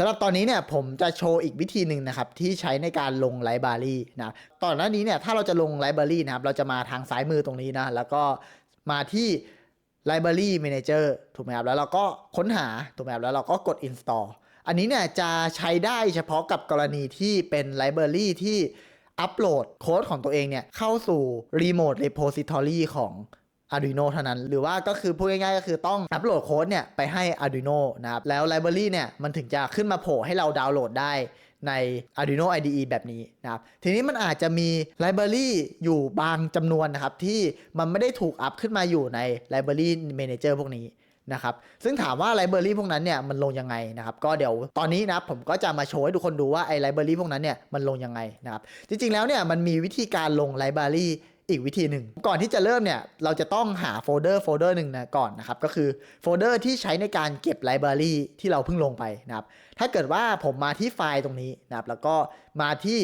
สำหรับตอนนี้เนี่ยผมจะโชว์อีกวิธีหนึ่งนะครับที่ใช้ในการลงไลบรารีนะตอนหน้านี้เนี่ยถ้าเราจะลงไลบรารีนะครับเราจะมาทางซ้ายมือตรงนี้นะแล้วก็มาที่ Library Manager ถูกไหมครับแล้วเราก็ค้นหาถูกไหมครับแล้วเราก็กด install อันนี้เนี่ยจะใช้ได้เฉพาะกับกรณีที่เป็น Library ที่อัปโหลดโค้ดของตัวเองเนี่ยเข้าสู่ Remote Repository ของ Arduino เท่านั้น หรือว่าก็คือพูดง่ายๆก็คือต้องอัปโหลดโค้ดเนี่ยไปให้ Arduino นะครับ แล้ว Library เนี่ยมันถึงจะขึ้นมาโผล่ให้เราดาวน์โหลดได้ใน Arduino IDE แบบนี้นะครับ ทีนี้มันอาจจะมี Library อยู่บางจำนวนนะครับ ที่มันไม่ได้ถูกอัพขึ้นมาอยู่ใน Library Manager พวกนี้นะครับ ซึ่งถามว่า Library พวกนั้นเนี่ยมันลงยังไงนะครับ ก็เดี๋ยวตอนนี้นะครับผมก็จะมาโชว์ให้ทุกคนดูว่าไอ้ Library พวกนั้นเนี่ยมันลงยังไงนะครับ จริงๆแล้วเนี่ยมันมีวิธีการลง Library อีกวิธีหนึ่ง ก่อนที่จะเริ่มเนี่ยเราจะต้องหาโฟลเดอร์โฟลเดอร์หนึ่งนะก่อนนะครับก็คือโฟลเดอร์ที่ใช้ในการเก็บไลบรารีที่เราเพิ่งลงไปนะครับถ้าเกิดว่าผมมาที่ไฟล์ตรงนี้นะครับแล้วก็มาที่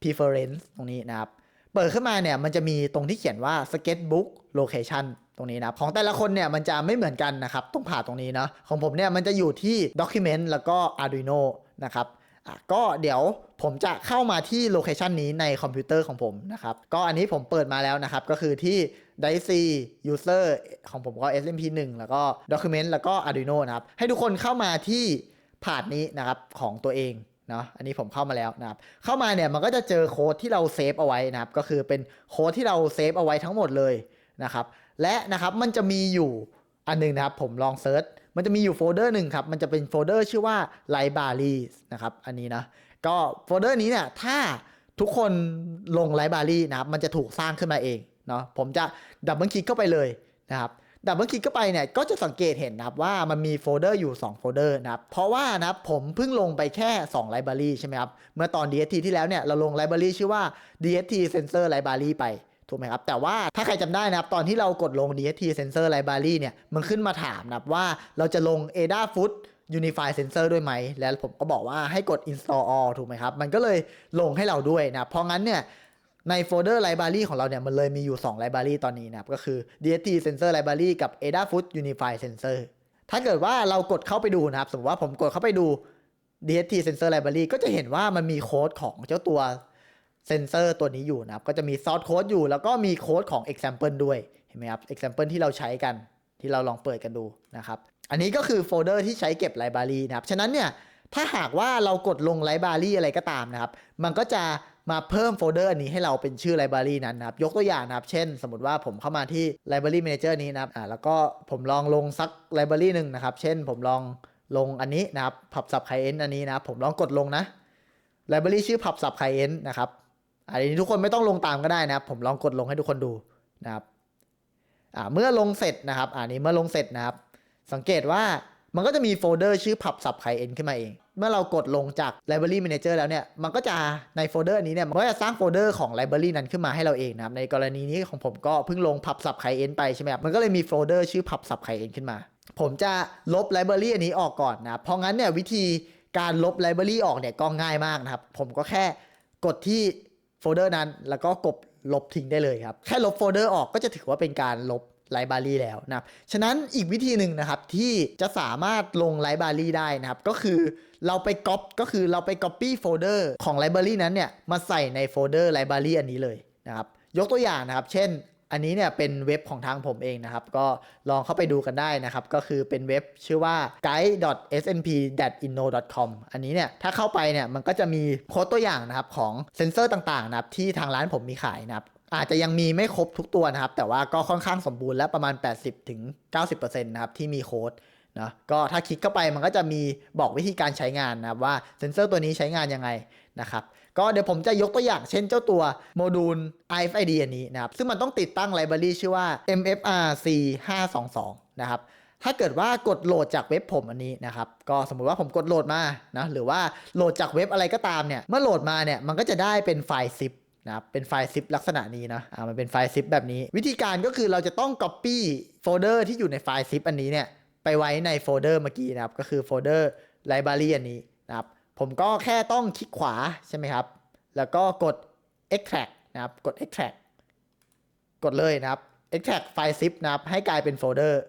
preference ตรงนี้นะครับเปิดขึ้นมาเนี่ยมันจะมีตรงที่เขียนว่า sketchbook location ตรงนี้นะของแต่ละคนเนี่ยมันจะไม่เหมือนกันนะครับต้องผ่าตรงนี้นะของผมเนี่ยมันจะอยู่ที่ document แล้วก็ arduino นะครับ ก็เดี๋ยวผมจะเข้ามาที่โลเคชันนี้ในคอมพิวเตอร์ของผมนะครับ ก็อันนี้ผมเปิดมาแล้วนะครับ ก็คือที่ d i c e user ของผมก็ SMP1 แล้วก็ document แล้วก็ arduino นะครับ ให้ทุกคนเข้ามาที่พาดนี้นะครับของตัวเองเนาะอันนี้ผมเข้ามาแล้วนะครับ เข้ามาเนี่ยมันก็จะเจอโค้ดที่เราเซฟเอาไว้นะครับ ก็คือเป็นโค้ดที่เราเซฟเอาไว้ทั้งหมดเลยนะครับ และนะครับมันจะมีอยู่อันหนึงนะครับ ผมลองเซิร์ช มันจะมีอยู่โฟลเดอร์หนึ่งครับ มันจะเป็นโฟลเดอร์ชื่อว่า libraries นะครับ อันนี้นะ ก็โฟลเดอร์นี้เนี่ย ถ้าทุกคนลง library นะครับ มันจะถูกสร้างขึ้นมาเองเนาะ ผมจะดับเบิลคลิกเข้าไปเลยนะครับ ดับเบิลคลิกเข้าไปเนี่ย ก็จะสังเกตเห็นนะครับว่ามันมีโฟลเดอร์อยู่2โฟลเดอร์นะครับ เพราะว่านะครับผมเพิ่งลงไปแค่2 library ใช่ไหมครับ เมื่อตอน DST ที่แล้วเนี่ย เราลง library ชื่อว่า DST Sensor Library ไป ถูกไหมครับ แต่ว่าถ้าใครจำได้นะครับ ตอนที่เรากดลง DST Sensor Library เนี่ย มันขึ้นมาถามนะครับว่าเราจะลง ADA Foot Unify Sensor ด้วยไหม แล้วผมก็บอกว่าให้กด install all ถูกไหมครับ มันก็เลยลงให้เราด้วยนะเพราะงั้นเนี่ยในโฟลเดอร์ library ของเราเนี่ย มันเลยมีอยู่ 2 library ตอนนี้นะครับ ก็คือ DST Sensor Library กับ ADA Foot Unify Sensor ถ้าเกิดว่าเรากดเข้าไปดูนะครับ สมมติว่าผมกดเข้าไปดู DST Sensor Library ก็จะเห็นว่ามันมีโค้ดของเจ้าตัว เซนเซอร์ตัวนี้อยู่นะครับ ก็จะมีซอสโค้ดอยู่ แล้วก็มีโค้ดของ example ด้วย เห็นไหมครับ example ที่เราใช้กันที่เราลองเปิดกันดูนะครับ อันนี้ก็คือโฟลเดอร์ที่ใช้เก็บไลบรารีนะครับ ฉะนั้นเนี่ย ถ้าหากว่าเรากดลงไลบรารีอะไรก็ตามนะครับ มันก็จะมาเพิ่มโฟลเดอร์อันนี้ให้เราเป็นชื่อไลบรารีนั้นนะครับ ยกตัวอย่างนะครับ เช่น สมมติว่าผมเข้ามาที่ Library Manager นี้นะครับ อ่า แล้วก็ผมลองลงสักไลบรารีหนึ่งนะครับ เช่น ผมลองลงอันนี้นะครับ pub sub client อันนี้นะครับ ผมลองกดลงนะ ไลบรารีชื่อ pub sub client นะครับ อันนี้ทุกคนไม่ต้องลงตามก็ได้นะครับผมลองกดลงให้ทุกคนดูนะครับอ่าเมื่อลงเสร็จนะครับอ่านี้เมื่อลงเสร็จนะครับ สังเกตว่ามันก็จะมีโฟลเดอร์ชื่อ pub sub client ขึ้นมาเอง เมื่อเรากดลงจาก library manager แล้วเนี่ย มันก็จะในโฟลเดอร์นี้เนี่ย มันก็จะสร้างโฟลเดอร์ของ library นั้นขึ้นมาให้เราเองนะครับ ในกรณีนี้ของผมก็เพิ่งลง pub sub client ไปใช่ไหมครับ มันก็เลยมีโฟลเดอร์ชื่อ pub sub client ขึ้นมา ผมจะลบ library อันนี้ออกก่อนนะเพราะงั้นเนี่ยวิธีการลบ library ออกเนี่ยก็ง่ายมากนะครับ ผมก็แค่กดที่ โฟลเดอร์นั้น แล้วก็กบลบทิ้งได้เลยครับ แค่ลบโฟลเดอร์ออกก็จะถือว่าเป็นการลบไลบรารีแล้วนะครับฉะนั้นอีกวิธีหนึ่งนะครับที่จะสามารถลงไลบรารีได้นะครับ ก็คือเราไปก๊อปก็คือเราไปก๊อปปี้โฟลเดอร์ของไลบรารีนั้นเนี่ยมาใส่ในโฟลเดอร์ไลบรารีอันนี้เลยนะครับ ยกตัวอย่างนะครับ เช่น อันนี้เนี่ยเป็นเว็บของทางผมเองนะครับ ก็ลองเข้าไปดูกันได้นะครับ ก็คือเป็นเว็บชื่อว่า guide.snp.inno.com อันนี้เนี่ยถ้าเข้าไปเนี่ยมันก็จะมีโค้ดตัวอย่างนะครับของเซนเซอร์ต่างๆนะครับที่ทางร้านผมมีขายนะครับอาจจะยังมีไม่ครบทุกตัวนะครับ แต่ว่าก็ค่อนข้างสมบูรณ์และประมาณ 80-90%ถึง90%นะครับที่มีโค้ด นะก็ถ้าคลิกเข้าไปมันก็จะมีบอกวิธีการใช้งานนะครับว่าเซนเซอร์ตัวนี้ใช้งานยังไงนะครับก็เดี๋ยวผมจะยกตัวอย่างเช่นเจ้าตัวโมดูล RFID อันนี้นะครับซึ่งมันต้องติดตั้งไลบรารีชื่อว่า MFRC 522นะครับถ้าเกิดว่ากดโหลดจากเว็บผมอันนี้นะครับก็สมมุติว่าผมกดโหลดมานะหรือว่าโหลดจากเว็บอะไรก็ตามเนี่ยเมื่อโหลดมาเนี่ยมันก็จะได้เป็นไฟล์ zip นะครับเป็นไฟล์ zip ลักษณะนี้นะอ่ามันเป็นไฟล์ zip แบบนี้ วิธีการก็คือเราจะต้อง copy โฟลเดอร์ที่อยู่ในไฟล์ zip อันนี้เนี่ย ไปไว้ในโฟลเดอร์เมื่อกี้นะครับ ก็คือโฟลเดอร์ library อันนี้นะครับ ผมก็แค่ต้องคลิกขวาใช่ไหมครับ แล้วก็กด extract นะครับ กด extract กดเลยนะครับ extract ไฟล์ zip นะครับ ให้กลายเป็นโฟลเดอร์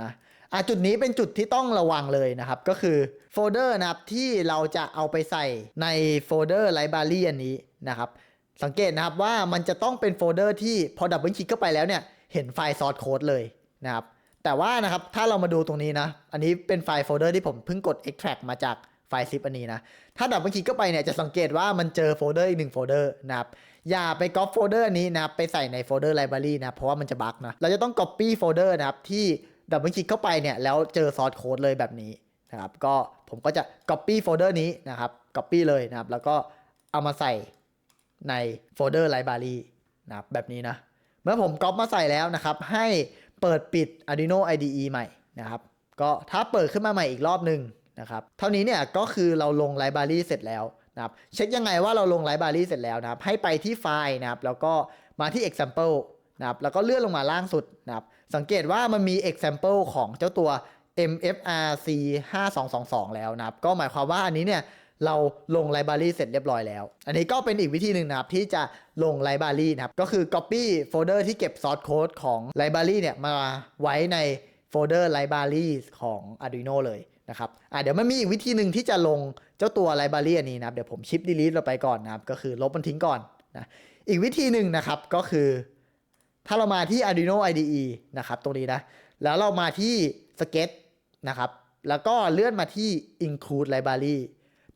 นะอะจุดนี้เป็นจุดที่ต้องระวังเลยนะครับ ก็คือโฟลเดอร์นะครับที่เราจะเอาไปใส่ในโฟลเดอร์ไลบรารีอันนี้นะครับ สังเกตนะครับว่ามันจะต้องเป็นโฟลเดอร์ที่พอดับเบิลคลิกเข้าไปแล้วเนี่ย เห็นไฟล์ซอสโค้ดเลยนะครับ แต่ว่านะครับถ้าเรามาดูตรงนี้นะ อันนี้เป็นไฟล์โฟลเดอร์ที่ผมเพิ่งกด extract มาจากไฟล์ซิปอันนี้นะ ถ้าดับเบิลคลิกเข้าไปเนี่ยจะสังเกตว่ามันเจอโฟลเดอร์อีกหนึ่งโฟลเดอร์นะครับ อย่าไปก๊อปโฟลเดอร์นี้นะครับไปใส่ในโฟลเดอร์ไลบรารีนะ เพราะว่ามันจะบั๊กนะ เราจะต้อง copy โฟลเดอร์นะครับที่ดับเบิลคลิกเข้าไปเนี่ยแล้วเจอซอสโค้ดเลยแบบนี้นะครับ ก็ผมก็จะ copy โฟลเดอร์นี้นะครับ copy เลยนะครับ แล้วก็เอามาใส่ในโฟลเดอร์ไลบรารีนะครับแบบนี้นะ เมื่อผมก๊อปมาใส่แล้วนะครับให้ เปิดปิด Arduino IDE ใหม่นะครับ ก็ถ้าเปิดขึ้นมาใหม่อีกรอบหนึ่งนะครับ เท่านี้เนี่ยก็คือเราลงไลบรารีเสร็จแล้วนะครับ เช็คยังไงว่าเราลงไลบรารีเสร็จแล้วนะครับ ให้ไปที่ไฟล์นะครับ แล้วก็มาที่ example นะครับ แล้วก็เลื่อนลงมาล่างสุดนะครับ สังเกตว่ามันมี example ของเจ้าตัว MFRC 5222 แล้วนะครับ ก็หมายความว่าอันนี้เนี่ย เราลงไลบรารีเสร็จเรียบร้อยแล้ว อันนี้ก็เป็นอีกวิธีหนึ่งนะครับ ที่จะลงไลบรารีนะครับ ก็คือ Copy โฟลเดอร์ที่เก็บซอสโค้ดของไลบรารีเนี่ยมาไว้ในโฟลเดอร์ไลบรารีของ Arduino เลยนะครับอะเดี๋ยวมันมีอีกวิธีหนึ่งที่จะลงเจ้าตัวไลบรารีอันนี้นะครับ เดี๋ยวผมชิป delete เราไปก่อนนะครับ ก็คือลบมันทิ้งก่อนนะ อีกวิธีหนึ่งนะครับก็คือ ถ้าเรามาที่ Arduino IDE นะครับตรงนี้นะ แล้วเรามาที่ Sketch นะครับ แล้วก็เลื่อนมาที่ include library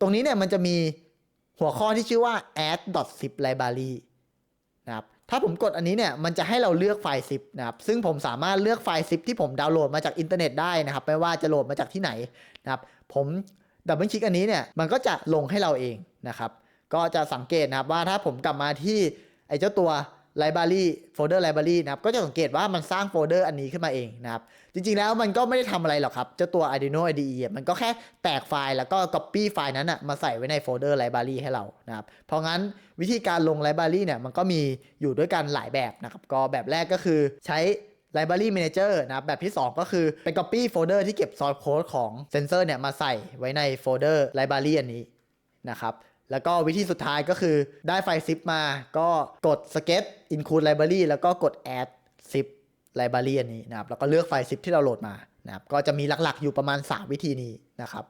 ตรงนี้เนี่ยมันจะมีหัวข้อที่ชื่อว่า add.zip library นะครับ ถ้าผมกดอันนี้เนี่ยมันจะให้เราเลือกไฟล์ zip นะครับ ซึ่งผมสามารถเลือกไฟล์ zip ที่ผมดาวน์โหลดมาจากอินเทอร์เน็ตได้นะครับ ไม่ว่าจะโหลดมาจากที่ไหนนะครับ ผมดับเบิลคลิกอันนี้เนี่ยมันก็จะลงให้เราเองนะครับ ก็จะสังเกตนะครับว่าถ้าผมกลับมาที่ไอ้เจ้าตัว library โฟลเดอร์ library นะครับก็จะสังเกตว่ามันสร้างโฟลเดอร์อันนี้ขึ้นมาเองนะครับ จริงๆแล้วมันก็ไม่ได้ทำอะไรหรอกครับ เจ้าตัว Arduino IDE มันก็แค่แตกไฟล์แล้วก็ copy ไฟล์นั้นอะมาใส่ไว้ในโฟลเดอร์ library ให้เรานะครับ เพราะงั้นวิธีการลง library เนี่ยมันก็มีอยู่ด้วยกันหลายแบบนะครับ ก็แบบแรกก็คือใช้ library manager นะครับแบบที่ 2 ก็คือไป copy โฟลเดอร์ที่เก็บ source code ของเซนเซอร์เนี่ยมาใส่ไว้ในโฟลเดอร์ library อันนี้นะครับ แล้วก็วิธีสุดท้ายก็คือได้ไฟล์ zip มา ก็กด sketch include library แล้วก็กด add zip library อันนี้นะครับ แล้วก็เลือกไฟล์ซิปที่เราโหลดมานะครับ ก็จะมีหลักๆอยู่ประมาณ 3 วิธีนี้นะครับ